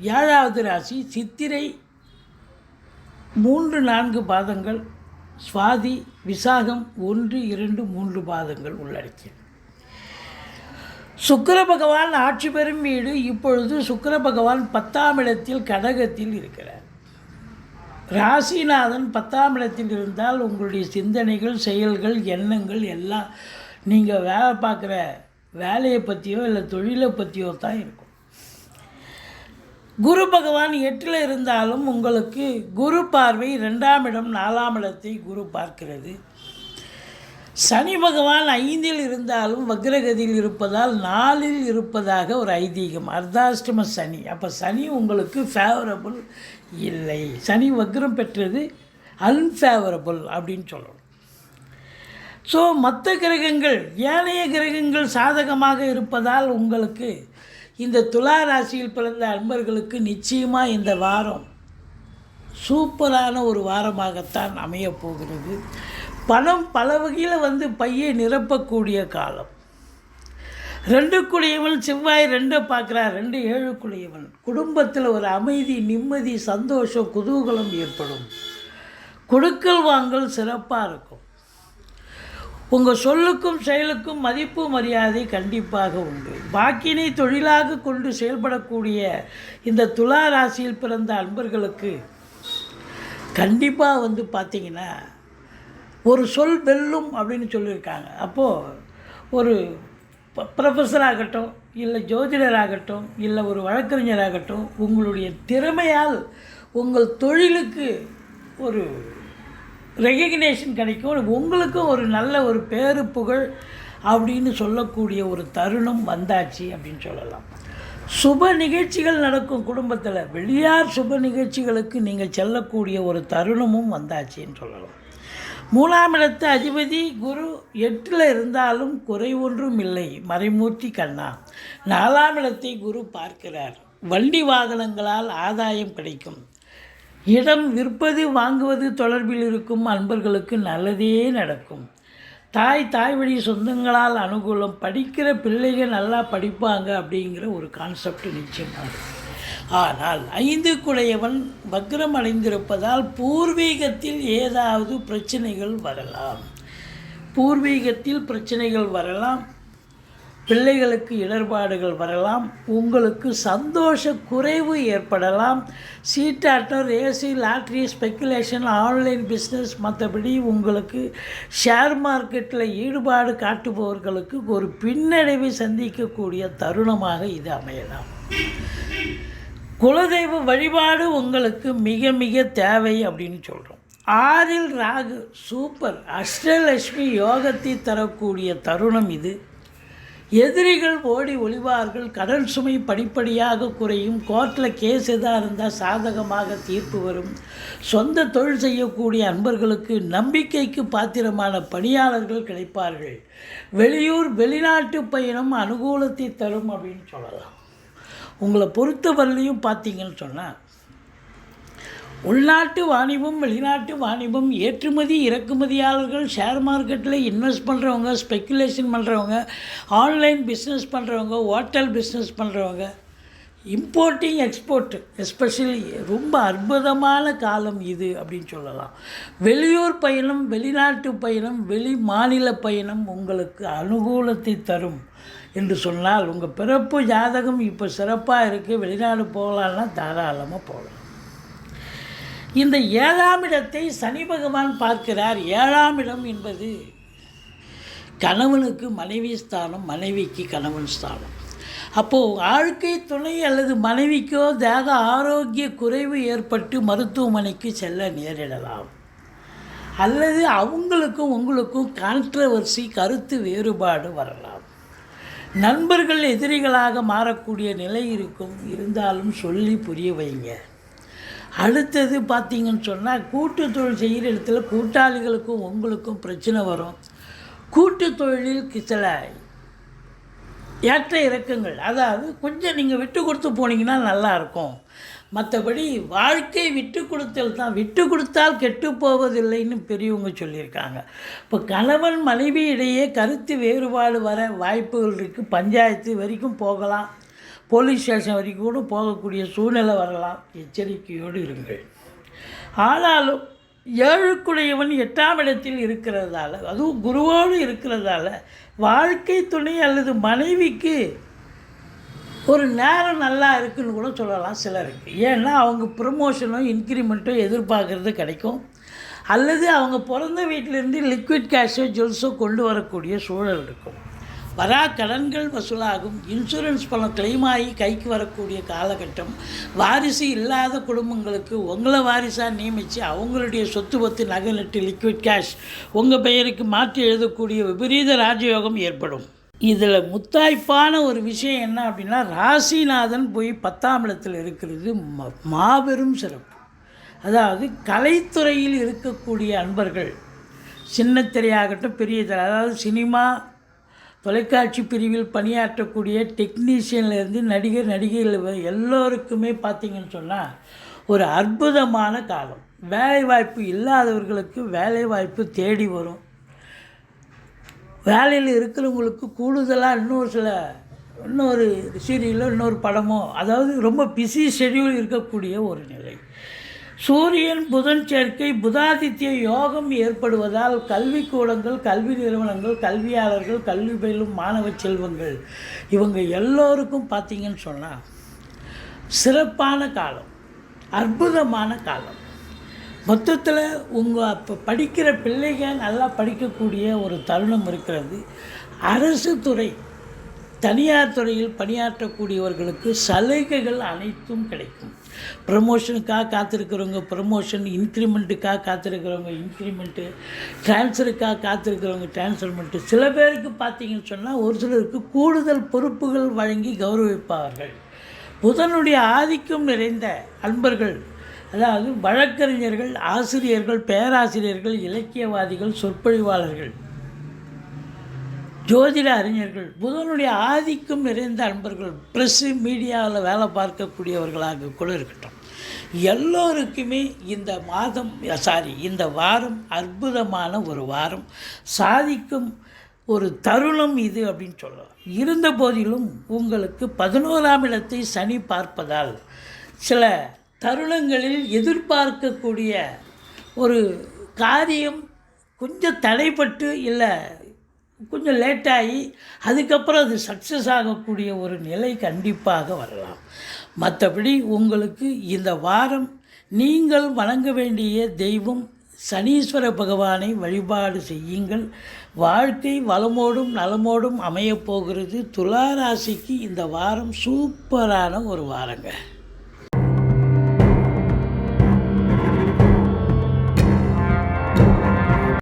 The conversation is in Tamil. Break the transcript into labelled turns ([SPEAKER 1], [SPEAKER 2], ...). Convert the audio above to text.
[SPEAKER 1] ஏழாவது ராசி சித்திரை மூன்று நான்கு பாதங்கள் சுவாதி விசாகம் ஒன்று இரண்டு மூன்று பாதங்கள் உள்ளடக்கியது. சுக்கர பகவான் ஆட்சி பெறும் வீடு இப்பொழுது சுக்கர பகவான் பத்தாம் இடத்தில் கடகத்தில் இருக்கிறார். ராசிநாதன் பத்தாம் இடத்தில் இருந்தால் உங்களுடைய சிந்தனைகள் செயல்கள் எண்ணங்கள் எல்லாம் நீங்கள் வேலை பார்க்குற வேலையை பற்றியோ இல்லை தொழிலை பற்றியோ தான் இருக்கும். குரு பகவான் எட்டில் இருந்தாலும் உங்களுக்கு குரு பார்வை ரெண்டாம் இடம் நாலாம் இடத்தை குரு பார்க்கிறது. சனி பகவான் ஐந்தில் இருந்தாலும் வக்ரகதியில் இருப்பதால் நாலில் இருப்பதாக ஒரு ஐதீகம். அர்த்தாஷ்டம சனி. அப்போ சனி உங்களுக்கு ஃபேவரபுள் இல்லை. சனி வக்ரம் பெற்றது அன்ஃபேவரபுள் அப்படின்னு சொல்லணும். ஸோ மற்ற கிரகங்கள் ஏனைய கிரகங்கள் சாதகமாக இருப்பதால் உங்களுக்கு இந்த துலா ராசியில் பிறந்த அன்பர்களுக்கு நிச்சயமாக இந்த வாரம் சூப்பரான ஒரு வாரமாகத்தான் அமையப் போகிறது. பணம் பல வகையில் வந்து பையை நிரப்பக்கூடிய காலம். ரெண்டுக்குடையவன் செவ்வாய் ரெண்டை பார்க்குறார் ரெண்டு ஏழுக்குடையவன் குடும்பத்தில் ஒரு அமைதி நிம்மதி சந்தோஷம் குதூகலம் ஏற்படும். கொடுக்கல் வாங்கல் சிறப்பாக இருக்கும். உங்கள் சொல்லுக்கும் செயலுக்கும் மதிப்பு மரியாதை கண்டிப்பாக உண்டு. வாக்கினை தொழிலாக கொண்டு செயல்படக்கூடிய இந்த துலா ராசியில் பிறந்த அன்பர்களுக்கு கண்டிப்பாக வந்து பார்த்திங்கன்னா ஒரு சொல் வெல்லும் அப்படின்னு சொல்லியிருக்காங்க. அப்போது ஒரு ப்ரொஃபஸர் ஆகட்டும் இல்லை ஜோதிடர் ஆகட்டும் இல்லை ஒரு வழக்கறிஞராகட்டும் உங்களுடைய திறமையால் உங்கள் தொழிலுக்கு ஒரு ரெகக்னேஷன் கிடைக்கும். உங்களுக்கும் ஒரு நல்ல ஒரு பேரு புகழ் அப்படின்னு சொல்லக்கூடிய ஒரு தருணம் வந்தாச்சு அப்படின்னு சொல்லலாம். சுப நிகழ்ச்சிகள் நடக்கும் குடும்பத்தில். வெளியார் சுப நிகழ்ச்சிகளுக்கு நீங்கள் செல்லக்கூடிய ஒரு தருணமும் வந்தாச்சுன்னு சொல்லலாம். மூணாம் இடத்து அதிபதி குரு எட்டில் இருந்தாலும் குறை ஒன்றும் இல்லை. மறைமூர்த்தி கண்ணா. நாலாம் இடத்தை குரு பார்க்கிறார். வண்டி வாகனங்களால் ஆதாயம் கிடைக்கும். இடம் விற்பது வாங்குவது தொடர்பில் இருக்கும் அன்பர்களுக்கு நல்லதே நடக்கும். தாய் தாய் வழி சொந்தங்களால் அனுகூலம் படிக்கிற பிள்ளைகள் நல்லா படிப்பாங்க அப்படிங்கிற ஒரு கான்செப்ட் நிச்சயமாக. ஆனால் ஐந்து குடையவன் வக்ரம் அடைந்திருப்பதால் பூர்வீகத்தில் ஏதாவது பிரச்சனைகள் வரலாம். பூர்வீகத்தில் பிரச்சனைகள் வரலாம். பிள்ளைகளுக்கு இடர்பாடுகள் வரலாம் உங்களுக்கு சந்தோஷ குறைவு ஏற்படலாம். சீட்டாட்டம் ரேசி லாட்ரி ஸ்பெக்குலேஷன் ஆன்லைன் பிஸ்னஸ் மற்றபடி உங்களுக்கு ஷேர் மார்க்கெட்டில் ஈடுபாடு காட்டுபவர்களுக்கு ஒரு பின்னடைவை சந்திக்கக்கூடிய தருணமாக இது அமையலாம். குலதெய்வ வழிபாடு உங்களுக்கு மிக மிக தேவை அப்படின்னு சொல்கிறோம் ஆறில் ராகு சூப்பர். அஷ்டலட்சுமி யோகத்தை தரக்கூடிய தருணம் இது. எதிரிகள் ஓடி ஒளிவார்கள் கடன் சுமை படிப்படியாக குறையும் கோர்ட்டில் கேஸ் எதாக இருந்தால் சாதகமாக தீர்ப்பு வரும். சொந்த தொழில் செய்யக்கூடிய அன்பர்களுக்கு நம்பிக்கைக்கு பாத்திரமான பணியாளர்கள் கிடைப்பார்கள். வெளியூர் வெளிநாட்டு பயணம் அனுகூலத்தை தரும் அப்படின்னு சொல்லலாம். உங்களை பொறுத்தவரையிலையும் பார்த்தீங்கன்னு சொன்னால் உள்நாட்டு வாணிபம் வெளிநாட்டு வாணிபம் ஏற்றுமதி இறக்குமதியாளர்கள் ஷேர் மார்க்கெட்டில் இன்வெஸ்ட் பண்ணுறவங்க ஸ்பெக்குலேஷன் பண்ணுறவங்க ஆன்லைன் பிஸ்னஸ் பண்ணுறவங்க ஹோட்டல் பிஸ்னஸ் பண்ணுறவங்க இம்போர்ட்டிங் எக்ஸ்போர்ட் எஸ்பெஷலி ரொம்ப அற்புதமான காலம் இது அப்படின்னு சொல்லலாம். வெளியூர் பயணம் வெளிநாட்டு பயணம் வெளி மாநில பயணம் உங்களுக்கு அனுகூலத்தை தரும் என்று சொன்னால் உங்கள் பிறப்பு ஜாதகம் இப்போ சிறப்பாக இருக்குது வெளிநாடு போகலான்னா தாராளமாக போகலாம். இந்த ஏழாம் இடத்தை சனி பகவான் பார்க்கிறார். ஏழாம் இடம் என்பது கணவனுக்கு மனைவி ஸ்தானம் மனைவிக்கு கணவன் ஸ்தானம். அப்போது வாழ்க்கை துணை அல்லது மனைவிக்கோ தேக ஆரோக்கிய குறைவு ஏற்பட்டு மருத்துவமனைக்கு செல்ல நேரிடலாம். அல்லது அவங்களுக்கும் உங்களுக்கும் கான்ட்ரவர்சி கருத்து வேறுபாடு வரலாம். நண்பர்கள் எதிரிகளாக மாறக்கூடிய நிலை இருக்கும். இருந்தாலும் சொல்லி புரிய வைங்க. அடுத்தது பார்த்தீங்கன்னு சொன்னால் கூட்டு தொழில் செய்கிற இடத்துல கூட்டாளிகளுக்கும் உங்களுக்கும் பிரச்சனை வரும். கூட்டு தொழிலில் சில ஏற்ற இறக்கங்கள் அதாவது கொஞ்சம் நீங்கள் விட்டு கொடுத்து போனீங்கன்னா நல்லாயிருக்கும் மற்றபடி வாழ்க்கை விட்டு கொடுத்தல் தான். விட்டு கொடுத்தால் கெட்டு போவதில்லைன்னு பெரியவங்க சொல்லியிருக்காங்க. இப்போ கணவன் மனைவி இடையே கருத்து வேறுபாடு வர வாய்ப்புகள் இருக்குது பஞ்சாயத்து வரைக்கும் போகலாம். போலீஸ் ஸ்டேஷன் வரைக்கும் கூட போகக்கூடிய சூழ்நிலை வரலாம். எச்சரிக்கையோடு இருங்கள். ஆனாலும் ஏழுக்குடையவன் எட்டாம் இடத்தில் இருக்கிறதால அதுவும் குருவோடு இருக்கிறதால வாழ்க்கை துணை அல்லது மனைவிக்கு ஒரு நேரம் நல்லா இருக்குன்னு கூட சொல்லலாம் சிலருக்கு. ஏன்னா அவங்க ப்ரமோஷனும் இன்க்ரிமெண்ட்டோ எதிர்பார்க்குறது கிடைக்கும். அல்லது அவங்க பிறந்த வீட்டிலேருந்து லிக்விட் கேஷோ ஜுவல்ஸோ கொண்டு வரக்கூடிய சூழல் இருக்கும். வரா கடன்கள் வசூலாகும். இன்சூரன்ஸ் பணம் கிளைம் ஆகி கைக்கு வரக்கூடிய காலகட்டம். வாரிசு இல்லாத குடும்பங்களுக்கு உங்களை வாரிசாக நியமித்து அவங்களுடைய சொத்து பத்து நகை நட்டு லிக்விட் கேஷ் உங்கள் பெயருக்கு மாற்றி எழுதக்கூடிய விபரீத ராஜயோகம் ஏற்படும். இதில் முத்தாய்ப்பான ஒரு விஷயம் என்ன அப்படின்னா ராசிநாதன் போய் பத்தாம் இடத்தில் இருக்கிறது ம- மாபெரும் சிறப்பு. அதாவது கலைத்துறையில் இருக்கக்கூடிய அன்பர்கள் சின்னத்திரையாகட்டும் பெரிய திரை அதாவது சினிமா தொலைக்காட்சி பிரிவில் பணியாற்றக்கூடிய டெக்னீஷியன்லேருந்து நடிகர் நடிகைகள் எல்லோருக்குமே பார்த்தீங்கன்னு சொன்னால் ஒரு அற்புதமான காலம். வேலைவாய்ப்பு இல்லாதவர்களுக்கு வேலைவாய்ப்பு தேடி வரும். வேலையில் இருக்கிறவங்களுக்கு கூடுதலாக இன்னொரு சில இன்னொரு சீரியலோ இன்னொரு படமோ அதாவது ரொம்ப பிஸி ஷெட்யூல் இருக்கக்கூடிய ஒரு நிலை. சூரியன் புதன் சேர்க்கை புதாதித்ய யோகம் ஏற்படுவதால் கல்விக்கூடங்கள் கல்வி நிறுவனங்கள் கல்வியாளர்கள் கல்வி பயிலும் மாணவ செல்வங்கள் இவங்க எல்லோருக்கும் பார்த்தீங்கன்னு சொன்னால் சிறப்பான காலம் அற்புதமான காலம். மொத்தத்தில் உங்கள் அப்போ படிக்கிற பிள்ளைங்க நல்லா படிக்கக்கூடிய ஒரு தருணம் இருக்கிறது. அரசு துறை தனியார் துறையில் பணியாற்றக்கூடியவர்களுக்கு சலுகைகள் அனைத்தும் கிடைக்கும். ப்ரமோஷனுக்காக காத்திருக்கிறவங்க ப்ரமோஷன் இன்க்ரிமெண்ட்டுக்காக காத்திருக்கிறவங்க இன்க்ரிமெண்ட்டு ட்ரான்ஸ்ஃபருக்காக காத்திருக்கிறவங்க ட்ரான்ஸ்ஃபர்மெண்ட்டு சில பேருக்கு பார்த்தீங்கன்னு சொன்னால் ஒரு சிலருக்கு கூடுதல் பொறுப்புகள் வழங்கி கௌரவிப்பார்கள். புதனுடைய ஆதிக்கம் நிறைந்த அன்பர்கள் அதாவது வழக்கறிஞர்கள் ஆசிரியர்கள் பேராசிரியர்கள் இலக்கியவாதிகள் சொற்பொழிவாளர்கள். ஜோதிட அறிஞர்கள் புதனுடைய ஆதிக்கம் நிறைந்த அன்பர்கள் ப்ரெஸ்ஸு மீடியாவில் வேலை பார்க்கக்கூடியவர்களாக கூட இருக்கட்டும். எல்லோருக்குமே இந்த மாதம் சாரி இந்த வாரம் அற்புதமான ஒரு வாரம். சாதிக்கும் ஒரு தருணம் இது அப்படின்னு சொல்லலாம். இருந்த போதிலும் உங்களுக்கு பதினோராம் இடத்தை சனி பார்ப்பதால் சில தருணங்களில் எதிர்பார்க்கக்கூடிய ஒரு காரியம் கொஞ்சம் தடைப்பட்டு இல்லை கொஞ்சம் லேட்டாகி அதுக்கப்புறம் அது சக்ஸஸ் ஆகக்கூடிய ஒரு நிலை கண்டிப்பாக வரலாம். மற்றபடி உங்களுக்கு இந்த வாரம் நீங்கள் வணங்க வேண்டிய தெய்வம் சனீஸ்வர பகவானை வழிபாடு செய்யுங்கள். வாழ்க்கை வளமோடும் நலமோடும் அமையப் போகிறது. துலா ராசிக்கு இந்த வாரம் சூப்பரான ஒரு வாரங்க.